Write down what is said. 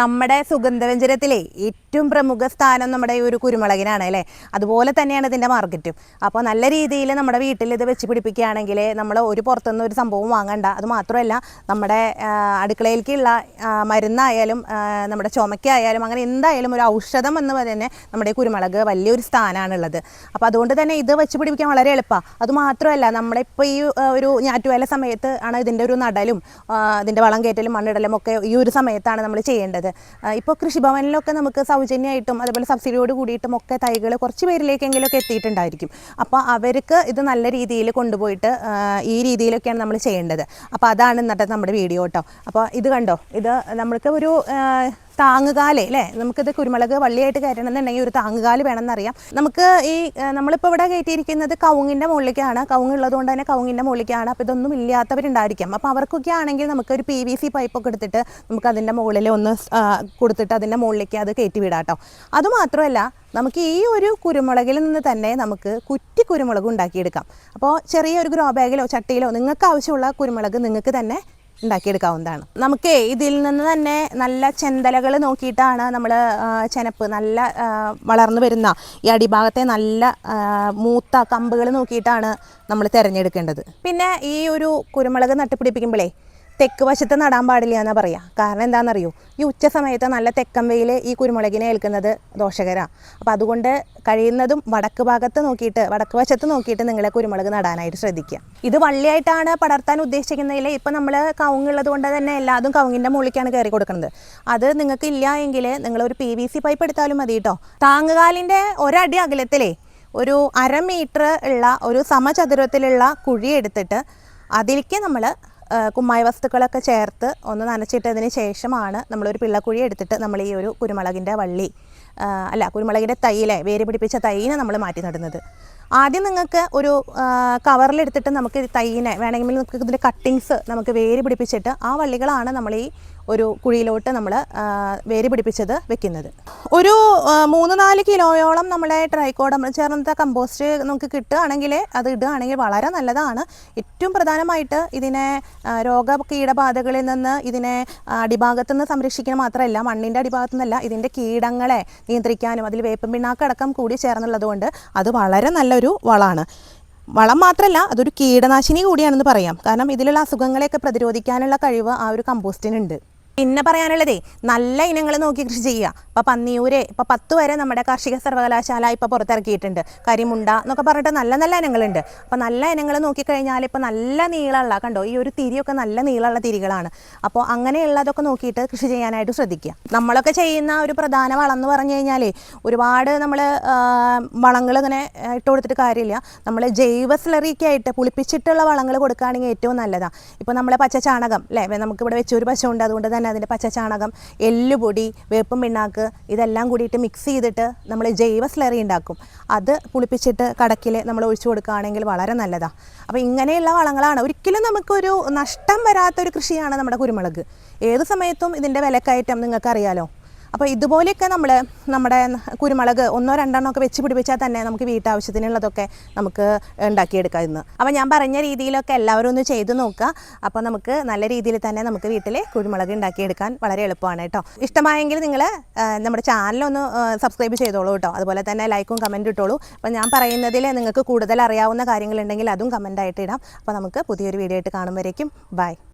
നമ്മുടെ സുഗന്ധവ്യഞ്ജനത്തിലെ ഏറ്റവും പ്രമുഖ സ്ഥാനം നമ്മുടെ ഈ ഒരു കുരുമുളകിനാണ് അല്ലേ? അതുപോലെ തന്നെയാണ് ഇതിന്റെ മാർക്കറ്റും. അപ്പോൾ നല്ല രീതിയിൽ നമ്മുടെ വീട്ടിൽ ഇത് വെച്ച് പിടിപ്പിക്കുകയാണെങ്കിൽ നമ്മൾ ഒരു പുറത്തുനിന്ന് ഒരു സംഭവം വാങ്ങണ്ട. അത് മാത്രമല്ല നമ്മുടെ അടുക്കളയിലേക്കുള്ള മരുന്നായാലും നമ്മുടെ ചുമക്കായാലും അങ്ങനെ എന്തായാലും ഒരു ഔഷധം എന്ന് തന്നെ നമ്മുടെ കുരുമുളക് വലിയൊരു സ്ഥാനമാണുള്ളത്. അപ്പോൾ അതുകൊണ്ട് തന്നെ ഇത് വെച്ച് പിടിപ്പിക്കാൻ വളരെ എളുപ്പമാണ് അത് മാത്രമല്ല നമ്മുടെ ഇപ്പോൾ ഈ ഒരു ഞാറ്റുവേല സമയത്ത് ആണ് ഇതിന്റെ ഒരു നടലും ഇതിന്റെ വളം കയറ്റലും മണ്ണിടലും ഒക്കെ ഈ ഒരു സമയത്താണ് നമ്മൾ ചെയ്യേണ്ടത്. ഇപ്പോൾ കൃഷിഭവനിലൊക്കെ നമുക്ക് സൗജന്യമായിട്ടും അതുപോലെ സബ്സിഡിയോട് കൂടിയിട്ടും ഒക്കെ തൈകൾ കുറച്ച് പേരിലേക്കെങ്കിലുമൊക്കെ എത്തിയിട്ടുണ്ടായിരിക്കും. അപ്പോൾ അവർക്ക് ഇത് നല്ല രീതിയിൽ കൊണ്ടുപോയിട്ട് ഈ രീതിയിലൊക്കെയാണ് നമ്മൾ ചെയ്യേണ്ടത്. അപ്പോൾ അതാണ് ഇന്നത്തെ നമ്മുടെ വീഡിയോ കേട്ടോ. അപ്പോൾ ഇത് കണ്ടോ? ഇത് നമ്മൾക്ക് ഒരു താങ്ങുകാലേ അല്ലേ? നമുക്കിത് കുരുമുളക് വള്ളിയായിട്ട് കയറ്റണമെന്നുണ്ടെങ്കിൽ ഒരു താങ്ങുകാൽ വേണമെന്നറിയാം. നമുക്ക് ഈ നമ്മളിപ്പോൾ ഇവിടെ കയറ്റിയിരിക്കുന്നത് കവുങ്ങിന്റെ മുകളിലേക്കാണ്. കവുങ്ങ് ഉള്ളത് കൊണ്ട് തന്നെ കവുങ്ങിന്റെ മുകളിലേക്കാണ്. അപ്പോൾ ഇതൊന്നും ഇല്ലാത്തവരുണ്ടായിരിക്കാം. അപ്പോൾ അവർക്കൊക്കെ ആണെങ്കിൽ നമുക്കൊരു പി വി സി പൈപ്പൊക്കെ എടുത്തിട്ട് നമുക്ക് അതിന്റെ മുകളിൽ ഒന്ന് കൊടുത്തിട്ട് അതിന്റെ മുകളിലേക്ക് അത് കയറ്റി വിടാം കേട്ടോ. അതുമാത്രമല്ല നമുക്ക് ഈ ഒരു കുരുമുളകിൽ നിന്ന് തന്നെ നമുക്ക് കുറ്റി കുരുമുളക് ഉണ്ടാക്കിയെടുക്കാം. അപ്പോൾ ചെറിയൊരു ഗ്രോ ബാഗിലോ ചട്ടിയിലോ നിങ്ങൾക്ക് ആവശ്യമുള്ള കുരുമുളക് നിങ്ങൾക്ക് തന്നെ ഉണ്ടാക്കിയെടുക്കാവുന്നതാണ്. നമുക്ക് ഇതിൽ നിന്ന് തന്നെ നല്ല ചെന്തലകൾ നോക്കിയിട്ടാണ് നമ്മൾ ചെനപ്പ് നല്ല വളർന്നു വരുന്ന ഈ അടിഭാഗത്തെ നല്ല മൂത്ത കമ്പുകൾ നോക്കിയിട്ടാണ് നമ്മൾ തിരഞ്ഞെടുക്കേണ്ടത്. പിന്നെ ഈ ഒരു കുരുമുളക് നട്ടുപിടിപ്പിക്കുമ്പോഴേ തെക്ക് വശത്ത് നടാൻ പാടില്ല എന്നാ പറയാ. കാരണം എന്താണെന്നറിയോ ഈ ഉച്ച സമയത്ത് നല്ല തെക്കൻ വെയിൽ ഈ കുരുമുളകിനെ ഏൽക്കുന്നത് ദോഷകരമാണ് അപ്പോൾ അതുകൊണ്ട് കഴിയുന്നതും വടക്ക് ഭാഗത്ത് നോക്കിയിട്ട് വടക്ക് വശത്ത് നോക്കിയിട്ട് നിങ്ങളെ കുരുമുളക് നടാനായിട്ട് ശ്രദ്ധിക്കുക ഇത് വള്ളിയായിട്ടാണ് പടർത്താൻ ഉദ്ദേശിക്കുന്നതിൽ ഇപ്പം നമ്മൾ കവുങ്ങുള്ളത് കൊണ്ട് തന്നെ എല്ലാതും കവുങ്ങിന്റെ മുകളിലേക്കാണ് കയറി കൊടുക്കുന്നത് അത് നിങ്ങൾക്ക് ഇല്ല എങ്കിൽ നിങ്ങൾ ഒരു പി വി സി പൈപ്പ് എടുത്താലും മതി കേട്ടോ താങ്ങുകാലിന്റെ ഒരടി അകലത്തിലേ ഒരു അര മീറ്റർ ഉള്ള ഒരു സമചതുരത്തിലുള്ള കുഴി എടുത്തിട്ട് അതിലേക്ക് നമ്മൾ കുമ്മായ വസ്തുക്കളൊക്കെ ചേർത്ത് ഒന്ന് നനച്ചിട്ടതിന് ശേഷമാണ് നമ്മളൊരു പിള്ളക്കുഴി എടുത്തിട്ട് നമ്മൾ ഈ ഒരു കുരുമുളകിന്റെ വള്ളി അല്ല കുരുമുളകിന്റെ തൈയിലെ വേര് പിടിപ്പിച്ച തൈനെ നമ്മൾ മാറ്റി നടുന്നത്. ആദ്യം നിങ്ങൾക്ക് ഒരു കവറിലെടുത്തിട്ട് നമുക്ക് ഈ തൈയിനെ വേണമെങ്കിൽ നമുക്ക് ഇതിന്റെ കട്ടിങ്സ് നമുക്ക് വേര് പിടിപ്പിച്ചിട്ട് ആ വള്ളികളാണ് നമ്മൾ ഈ ഒരു കുഴിയിലോട്ട് നമ്മൾ വേര് പിടിപ്പിച്ചത് വെക്കുന്നത്. ഒരു മൂന്ന് നാല് കിലോയോളം നമ്മളെ ട്രൈക്കോഡ് നമ്മൾ ചേർന്ന കമ്പോസ്റ്റ് നമുക്ക് കിട്ടുകയാണെങ്കിൽ അത് ഇടുകയാണെങ്കിൽ വളരെ നല്ലതാണ്. ഏറ്റവും പ്രധാനമായിട്ട് ഇതിനെ രോഗ കീടബാധകളിൽ നിന്ന് ഇതിനെ അടിഭാഗത്ത് നിന്ന് സംരക്ഷിക്കുക മാത്രമല്ല മണ്ണിന്റെ അടിഭാഗത്തു നിന്നല്ല ഇതിന്റെ കീടങ്ങളെ നിയന്ത്രിക്കാനും അതിൽ വേപ്പം പിണ്ണാക്കടക്കം കൂടി ചേർന്നുള്ളതുകൊണ്ട് അത് വളരെ നല്ലൊരു വളമാണ്. വളം മാത്രമല്ല അതൊരു കീടനാശിനി കൂടിയാണെന്ന് പറയാം. കാരണം ഇതിലുള്ള അസുഖങ്ങളെയൊക്കെ പ്രതിരോധിക്കാനുള്ള കഴിവ് ആ ഒരു കമ്പോസ്റ്റിനുണ്ട് പിന്നെ പറയാനുള്ളതേ നല്ല ഇനങ്ങൾ നോക്കി കൃഷി ചെയ്യുക. ഇപ്പോൾ പന്നിയൂരെ ഇപ്പോൾ പത്ത് വരെ നമ്മുടെ കാർഷിക സർവകലാശാല ഇപ്പോൾ പുറത്തിറക്കിയിട്ടുണ്ട്. കരിമുണ്ട എന്നൊക്കെ പറഞ്ഞിട്ട് നല്ല നല്ല ഇനങ്ങളുണ്ട്. അപ്പോൾ നല്ല ഇനങ്ങൾ നോക്കിക്കഴിഞ്ഞാൽ ഇപ്പോൾ നല്ല നീളമുള്ള കണ്ടോ ഈ ഒരു തിരിയൊക്കെ നല്ല നീളമുള്ള തിരികളാണ്. അപ്പോൾ അങ്ങനെയുള്ളതൊക്കെ നോക്കിയിട്ട് കൃഷി ചെയ്യാനായിട്ട് ശ്രദ്ധിക്കുക. നമ്മളൊക്കെ ചെയ്യുന്ന ഒരു പ്രധാന വളം എന്ന് പറഞ്ഞു കഴിഞ്ഞാൽ ഒരുപാട് നമ്മൾ വളങ്ങൾ ഇങ്ങനെ ഇട്ട് കൊടുത്തിട്ട് കാര്യമില്ല. നമ്മൾ ജൈവ സ്ലറിയൊക്കെ ആയിട്ട് പുളിപ്പിച്ചിട്ടുള്ള വളങ്ങൾ കൊടുക്കുകയാണെങ്കിൽ ഏറ്റവും നല്ലതാണ് ഇപ്പോൾ നമ്മളെ പച്ച ചാണകം അല്ലേ നമുക്കിവിടെ വെച്ചൊരു പശുണ്ട് അതുകൊണ്ട് തന്നെ അതിന്റെ പച്ച ചാണകം എല്ലുപൊടി വേപ്പും പിണ്ണാക്ക് ഇതെല്ലാം കൂടിയിട്ട് മിക്സ് ചെയ്തിട്ട് നമ്മൾ ജൈവ സ്ലറി ഉണ്ടാക്കും. അത് പുളിപ്പിച്ചിട്ട് കടക്കിൽ നമ്മൾ ഒഴിച്ചു കൊടുക്കുകയാണെങ്കിൽ വളരെ നല്ലതാണ് അപ്പോൾ ഇങ്ങനെയുള്ള വളങ്ങളാണ് ഒരിക്കലും നമുക്കൊരു നഷ്ടം വരാത്തൊരു കൃഷിയാണ് നമ്മുടെ കുരുമുളക്. ഏത് സമയത്തും ഇതിന്റെ വിലക്കയറ്റം നിങ്ങൾക്കറിയാലോ? അപ്പോൾ ഇതുപോലെയൊക്കെ നമ്മൾ നമ്മുടെ കുരുമുളക് ഒന്നോ രണ്ടെണ്ണോ ഒക്കെ വെച്ച് പിടിപ്പിച്ചാൽ തന്നെ നമുക്ക് വീട്ടാവശ്യത്തിനുള്ളതൊക്കെ നമുക്ക് ഉണ്ടാക്കിയെടുക്കാം ഇന്ന്. അപ്പോൾ ഞാൻ പറഞ്ഞ രീതിയിലൊക്കെ എല്ലാവരും ഒന്ന് ചെയ്ത് നോക്കുക. അപ്പോൾ നമുക്ക് നല്ല രീതിയിൽ തന്നെ നമുക്ക് വീട്ടിൽ കുരുമുളക് ഉണ്ടാക്കിയെടുക്കാൻ വളരെ എളുപ്പമാണ് കേട്ടോ. ഇഷ്ടമായെങ്കിൽ നിങ്ങൾ നമ്മുടെ ചാനലൊന്ന് സബ്സ്ക്രൈബ് ചെയ്തോളൂ കേട്ടോ. അതുപോലെ തന്നെ ലൈക്കും കമന്റും ഇട്ടോളൂ. അപ്പോൾ ഞാൻ പറയുന്നതിൽ നിങ്ങൾക്ക് കൂടുതൽ അറിയാവുന്ന കാര്യങ്ങളുണ്ടെങ്കിൽ അതും കമന്റായിട്ട് ഇടാം. അപ്പോൾ നമുക്ക് പുതിയൊരു വീഡിയോ ആയിട്ട് കാണുമ്പോഴേക്കും ബൈ